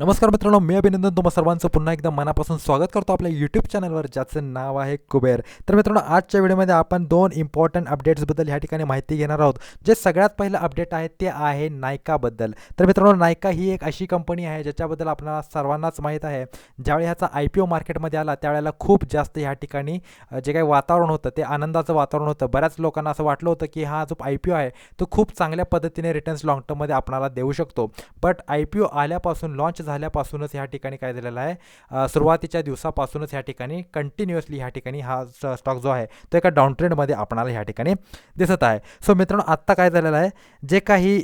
नमस्कार मित्रांनो मी अभिनंदन तुम्हा सर्वांचं. पुन्हा एकदा मनापासून स्वागत करतो आपल्या यूट्यूब चॅनलवर ज्याचं नाव आहे कुबेर. तर मित्रांनो आजच्या व्हिडिओमध्ये आपण दोन इम्पॉर्टंट अपडेट्सबद्दल ह्या ठिकाणी माहिती घेणार आहोत. जे सगळ्यात पहिलं अपडेट आहे ते आहे नायकाबद्दल तर मित्रांनो नायका ही एक अशी कंपनी आहे ज्याच्याबद्दल आपल्याला सर्वांनाच माहीत आहे. ज्यावेळी ह्याचा आय पी ओ मार्केटमध्ये आला त्यावेळेला खूप जास्त ह्या ठिकाणी जे काही वातावरण होतं ते आनंदाचं वातावरण होतं. बऱ्याच लोकांना असं वाटलं होतं की हा जो आय पी ओ आहे तो खूप चांगल्या पद्धतीने रिटर्न्स लॉंग टर्ममध्ये आपणाला देऊ शकतो. बट आय पी ओ आल्यापासून लॉन्च झाल्यापासूनच ह्या ठिकाणी काय झालेलं आहे? सुरुवातीच्या दिवसापासूनच ह्या ठिकाणी कंटिन्युअसली ह्या ठिकाणी हा स्टॉक जो आहे तो एका डाऊन ट्रेंडमध्ये आपणाला ह्या ठिकाणी दिसत आहे. सो मित्रांनो आत्ता काय झालेलं आहे? जे काही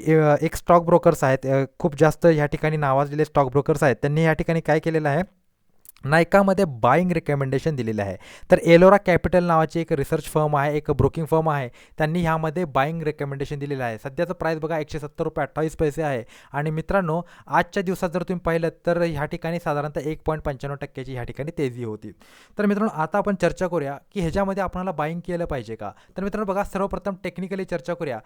एक स्टॉक ब्रोकर्स आहेत खूप जास्त ह्या ठिकाणी नावाजलेले स्टॉक ब्रोकर्स आहेत त्यांनी ह्या ठिकाणी काय केलेलं आहे? नायकामध्ये बाईंग रिकमेंडेशन दिलेलं आहे. तर एलोरा कॅपिटल नावाची एक रिसर्च फर्म आहे एक ब्रोकिंग फर्म आहे. त्यांनी ह्यामध्ये बाईंग रेकमेंडेशन दिलेलं आहे. सध्याचं प्राईस बघा एकशे सत्तर रुपये अठ्ठावीस पैसे आहे. आणि मित्रांनो आजच्या दिवसात जर तुम्ही पाहिलं तर ह्या ठिकाणी साधारणतः एक पॉईंट पंच्याण्णव टक्क्याची ह्या ठिकाणी तेजी होती. तर मित्रांनो आता आपण चर्चा करूया की ह्याच्यामध्ये आपल्याला बाईंग केलं पाहिजे का? तर मित्रांनो बघा सर्वप्रथम टेक्निकली चर्चा करूया.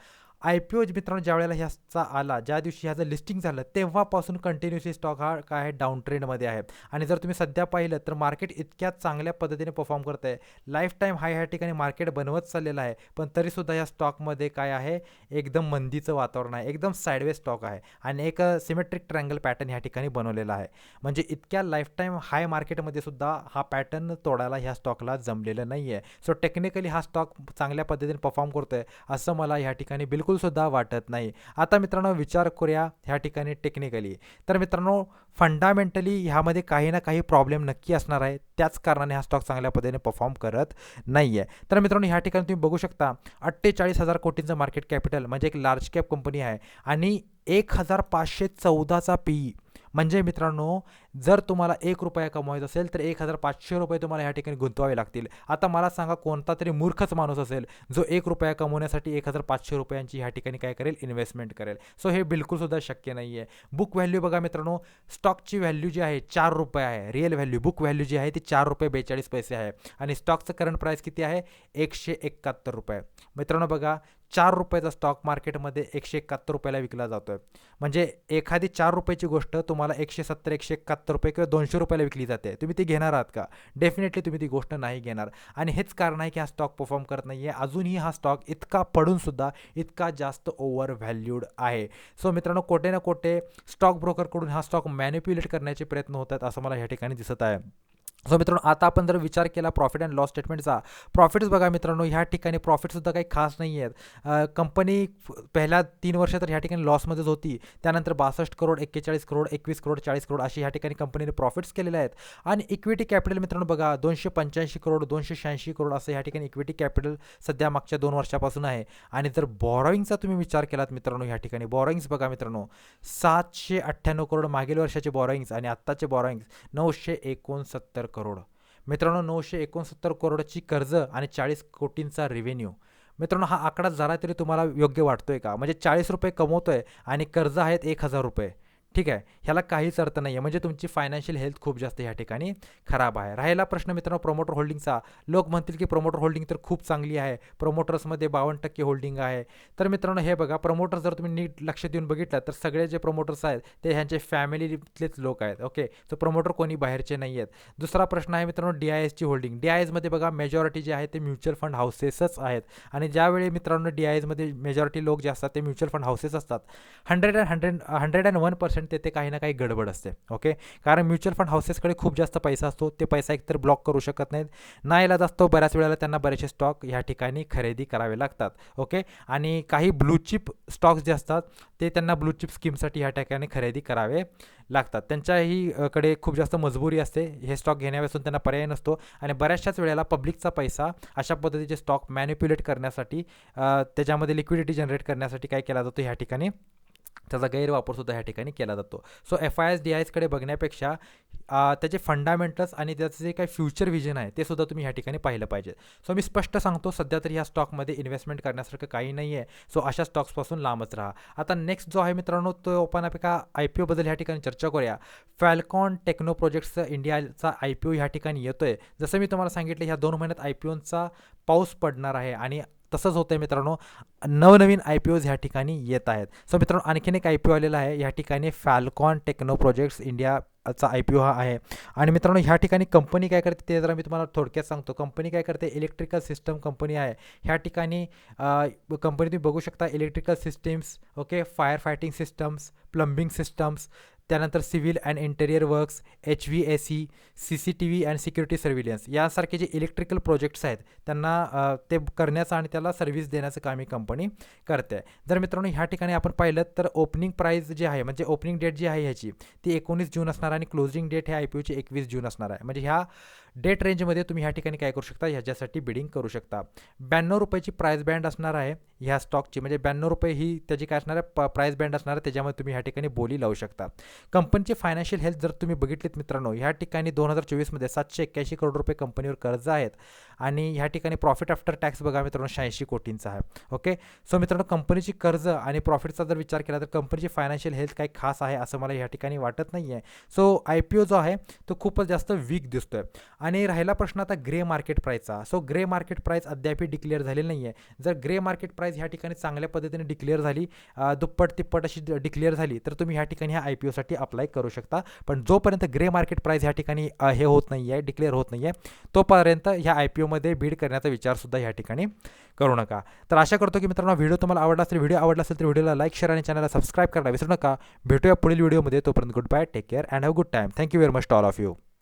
आय पी ओ मित्रांनो ज्या वेळेला ह्याचा आला ज्या दिवशी ह्याचं लिस्टिंग झालं तेव्हापासून कंटिन्युअसली स्टॉक हा काय आहे डाऊन ट्रेंडमध्ये आहे. आणि जर तुम्ही सध्या पाहिलं तर मार्केट इतक्या चांगल्या पद्धतीने परफॉर्म करत आहे लाईफ टाईम हाय ह्या ठिकाणी मार्केट बनवत चाललेलं आहे पण तरीसुद्धा या स्टॉकमध्ये काय आहे एकदम मंदीचं वातावरण आहे एकदम साईडवे स्टॉक आहे. आणि एक सिमेट्रिक ट्रँगल पॅटर्न ह्या ठिकाणी बनवलेला आहे. म्हणजे इतक्या लाईफ टाईम हाय मार्केटमध्ये सुद्धा हा पॅटर्न तोडायला ह्या स्टॉकला जमलेलं नाही आहे सो टेक्निकली हा स्टॉक चांगल्या पद्धतीने परफॉर्म करतो आहे असं मला ह्या ठिकाणी बिलकुल बिलकुलसुद्धा वाटत नाही. आता मित्रांनो विचार करूया ह्या ठिकाणी टेक्निकली तर मित्रांनो फंडामेंटली ह्यामध्ये काही ना काही प्रॉब्लेम नक्की असणार आहे. त्याच कारणाने हा स्टॉक चांगल्या पद्धतीने परफॉर्म करत नाही आहे तर मित्रांनो ह्या ठिकाणी तुम्ही बघू शकता अठ्ठेचाळीस हजार कोटींचं मार्केट कॅपिटल म्हणजे एक लार्ज कॅप कंपनी आहे. आणि एक हजार पाचशे चौदाचा पी म्हणजे मित्रांनो जर तुम्हाला एक रुपया कमवायचा असेल तर एक हजार पाचशे रुपये तुम्हाला ह्या ठिकाणी गुंतवावे लागतील. आता मला सांगा कोणता तरी मूर्खच माणूस असेल जो एक रुपया कमवण्यासाठी एक हजार पाचशे रुपयांची ह्या ठिकाणी काय करेल? इन्व्हेस्टमेंट करेल. सो हे बिलकुलसुद्धा शक्य नाही आहे बुक व्हॅल्यू बघा मित्रांनो स्टॉकची व्हॅल्यू जी आहे चार रुपये आहे. रिअल व्हॅल्यू बुक व्हॅल्यू जी आहे ती चार रुपये बेचाळीस पैसे आहे. आणि स्टॉकचं करंट प्राईस किती आहे? एकशे एकाहत्तर रुपये. मित्रांनो बघा चार रुपयाचा स्टॉक मार्केटमध्ये एकशे एकाहत्तर रुपयाला विकला जातो आहे म्हणजे एखादी चार रुपयाची गोष्ट तुम्हाला एकशे सत्तर एकशे एकाहत्तर रुपये किंवा दोनशे रुपयाला विकली जाते. तुम्ही ती घेणार आहात का? डेफिनेटली तुम्ही ती गोष्ट नाही घेणार. आणि हेच कारण आहे की हा स्टॉक परफॉर्म करत नाही आहे अजूनही हा स्टॉक इतका पडूनसुद्धा इतका जास्त ओव्हर व्हॅल्यूड आहे. सो मित्रांनो कोठे ना कोठे स्टॉक ब्रोकरकडून हा स्टॉक मॅन्युप्युलेट करण्याचे प्रयत्न होतात असं मला ह्या ठिकाणी दिसत आहे. सो मित्रांनो आता आपण जर विचार केला प्रॉफिट अँड लॉस स्टेटमेंटचा प्रॉफिट्स बघा मित्रांनो ह्या ठिकाणी प्रॉफिटसुद्धा काही खास नाही आहेत कंपनी पहिल्या तीन वर्ष तर ह्या ठिकाणी लॉसमध्येच होती. त्यानंतर बासष्ट करोड एक्केचाळीस करोड एकवीस करोड चाळीस करोड अशी ह्या ठिकाणी कंपनीने प्रॉफिट्स केलेले आहेत. आणि इक्विटी कॅपिटल मित्रांनो बघा दोनशे पंच्याऐंशी करोड दोनशे शहाऐंशी करोड असं ह्या ठिकाणी इक्विटी कॅपिटल सध्या मागच्या दोन वर्षापासून आहे. आणि जर बॉरोईंगचा तुम्ही विचार केलात मित्रांनो ह्या ठिकाणी बॉरोईंग्स बघा मित्रांनो सातशे अठ्ठ्याण्णव करोड मागील वर्षाचे बॉरोईंग्स आणि आत्ताचे बॉरोईंग्स नऊशे एकोणसत्तर करोड. मित्रांनो नऊशे एकोणसत्तर करोडची कर्ज आणि चाळीस कोटींचा रेव्हेन्यू मित्रांनो हा आकडा जरा तरी तुम्हाला योग्य वाटतोय का? म्हणजे चाळीस रुपये कमवतोय आणि कर्ज आहेत एक हजार रुपये. ठीक आहे. ह्याला काहीच अर्थ नाही आहे म्हणजे तुमची फायनान्शियल हेल्थ खूप जास्त ह्या ठिकाणी खराब आहे. राहिला प्रश्न मित्रांनो प्रमोटर होल्डिंगचा लोक म्हणतील की प्रमोटर होल्डिंग तर खूप चांगली आहे. प्रमोटर्समध्ये बावन्न टक्के होल्डिंग आहे. तर मित्रांनो हे बघा. प्रमोटर्स जर तुम्ही नीट लक्ष देऊन बघितलं तर सगळे जे प्रमोटर्स आहेत ते ह्यांचे फॅमिलीतलेच लोक आहेत. ओके तर प्रमोटर कोणी बाहेरचे नाही आहेत दुसरा प्रश्न आहे मित्रांनो डी आय एसची होल्डिंग डी आय एसमध्ये बघा मेजॉरिटी जे आहे ते म्युच्युअल फंड हाऊसेसच आहेत. आणि ज्यावेळी मित्रांनो डी आय एसमध्ये मेजॉरिटी लोक जे असतात ते म्युच्युअल फंड हाऊसेस असतात. Hundred and hundred hundred and one percent तेथे काही ना काही गडबड असते ओके कारण म्युच्युअल फंड हाऊसेसकडे खूप जास्त पैसा असतो ते पैसा एकतर ब्लॉक करू शकत नाहीत. ना इलाज असतो बऱ्याच वेळेला त्यांना बरेचसे स्टॉक ह्या ठिकाणी खरेदी करावे लागतात ओके आणि काही ब्लूचिप स्टॉक्स जे असतात ते त्यांना ब्लूचिप स्कीमसाठी ह्या ठिकाणी खरेदी करावे लागतात. त्यांच्याही कडे खूप जास्त मजबुरी असते हे स्टॉक घेण्यापासून त्यांना पर्याय नसतो आणि बऱ्याचशाच वेळेला पब्लिकचा पैसा अशा पद्धतीचे स्टॉक मॅन्युप्युलेट करण्यासाठी त्याच्यामध्ये लिक्विडिटी जनरेट करण्यासाठी काय केला जातो ह्या ठिकाणी त्याचा गैरवापरसुद्धा ह्या ठिकाणी केला जातो. So F I S D I एसकडे बघण्यापेक्षा त्याचे फंडामेंटल्स आणि त्याचं जे काही फ्युचर विजन आहे ते सुद्धा तुम्ही ह्या ठिकाणी पाहिलं पाहिजे. सो मी स्पष्ट सांगतो सध्या तरी ह्या स्टॉकमध्ये इन्व्हेस्टमेंट करण्यासारखं काही नाही आहे. सो अशा स्टॉक्सपासून लांबच राहा. आता नेक्स्ट जो आहे मित्रांनो तो आपण आपल्या आय पी ओबद्दल ह्या ठिकाणी चर्चा करूया. फॅल्कॉन टेक्नो प्रोजेक्ट्स इंडियाचा आय पी ओ ह्या ठिकाणी येतो आहे जसं मी तुम्हाला सांगितलं ह्या दोन महिन्यात आय पी ओचा पाऊस पडणार आहे आणि तसंच होतं आहे मित्रांनो. नवनवीन आय पी ओज ह्या ठिकाणी येत आहेत. सो मित्रांनो आणखीन एक आय पी ओ आलेला आहे. या ठिकाणी फॅल्कॉन टेक्नो प्रोजेक्ट्स इंडिया चा आय पी ओ हा आहे. आणि मित्रांनो ह्या ठिकाणी कंपनी काय करते ते जरा मी तुम्हाला थोडक्यात सांगतो. कंपनी काय करते? इलेक्ट्रिकल सिस्टम कंपनी आहे. ह्या ठिकाणी कंपनी तुम्ही बघू शकता. Electrical systems okay fire fighting systems plumbing systems त्यानंतर civil and interior works H V S C C C T V and security surveillance यासारखे जे इलेक्ट्रिकल प्रोजेक्ट्स आहेत त्यांना ते करण्याचं आणि त्याला सर्व्हिस देण्याचं काम ही कंपनी करते. आहे जर मित्रांनो ह्या ठिकाणी आपण पाहिलं तर ओपनिंग प्राईज जे आहे म्हणजे ओपनिंग डेट जी आहे ह्याची ती एकोणीस जून असणार आणि क्लोजिंग डेट हे आय पी ओची एकवीस जून असणार आहे. म्हणजे ह्या डेट रेंजमध्ये तुम्ही ह्या ठिकाणी काय करू शकता? ह्याच्यासाठी बिडिंग करू शकता. ब्याण्णव रुपयाची प्राईस बँड असणार आहे ह्या स्टॉकची म्हणजे ब्याण्णव रुपये ही त्याची काय असणार आहे? प प्राईस बँड असणार आहे त्याच्यामध्ये तुम्ही ह्या ठिकाणी बोली लावू शकता. कंपनीची फायनान्शियल हेल्थ जर तुम्ही बघितलीत मित्रांनो ह्या ठिकाणी दोन हजार चोवीसमध्ये सातशे एक्क्याऐंशी करोड रुपये कंपनीवर कर्ज आहेत आणि ह्या ठिकाणी प्रॉफिट आफ्टर टॅक्स बघा मित्रांनो शहाऐंशी कोटींचा आहे. ओके सो मित्रांनो कंपनीची कर्ज आणि प्रॉफिटचा जर विचार केला तर कंपनीची फायनान्शियल हेल्थ काही खास आहे असं मला ह्या ठिकाणी वाटत नाही आहे सो आय पी ओ जो आहे तो खूपच जास्त वीक दिसतो आहे आणि राहिला प्रश्न आता ग्रे मार्केट प्राईसचा सो ग्रे मार्केट प्राईस अद्याप डिक्लेअर झालेली नाही आहे जर ग्रे मार्केट प्राईस ह्या ठिकाणी चांगल्या पद्धतीने डिक्लेअर झाली दुप्पट तिप्पट अशी डिक्लेअर झाली तर तुम्ही ह्या ठिकाणी ह्या आय पी ओसाठी अप्लाय करू शकता. पण जोपर्यंत ग्रे मार्केट प्राईस ह्या ठिकाणी हे होत नाही आहे डिक्लेअर होत नाही आहे तोपर्यंत ह्या आय पी ओमध्ये बीड करण्याचा विचारसुद्धा ह्या ठिकाणी करू नका. तर आशा करतो की मित्रांनो व्हिडिओ तुम्हाला आवडला असेल व्हिडिओ आवडला असेल तर व्हिडिओला लाईक शेअर आणि चॅनलला सबस्क्राईब करायला विसरू नका. भेटूया पुढील व्हिडिओमध्ये तोपर्यंत good bye take care and have good time thank you very much to all of you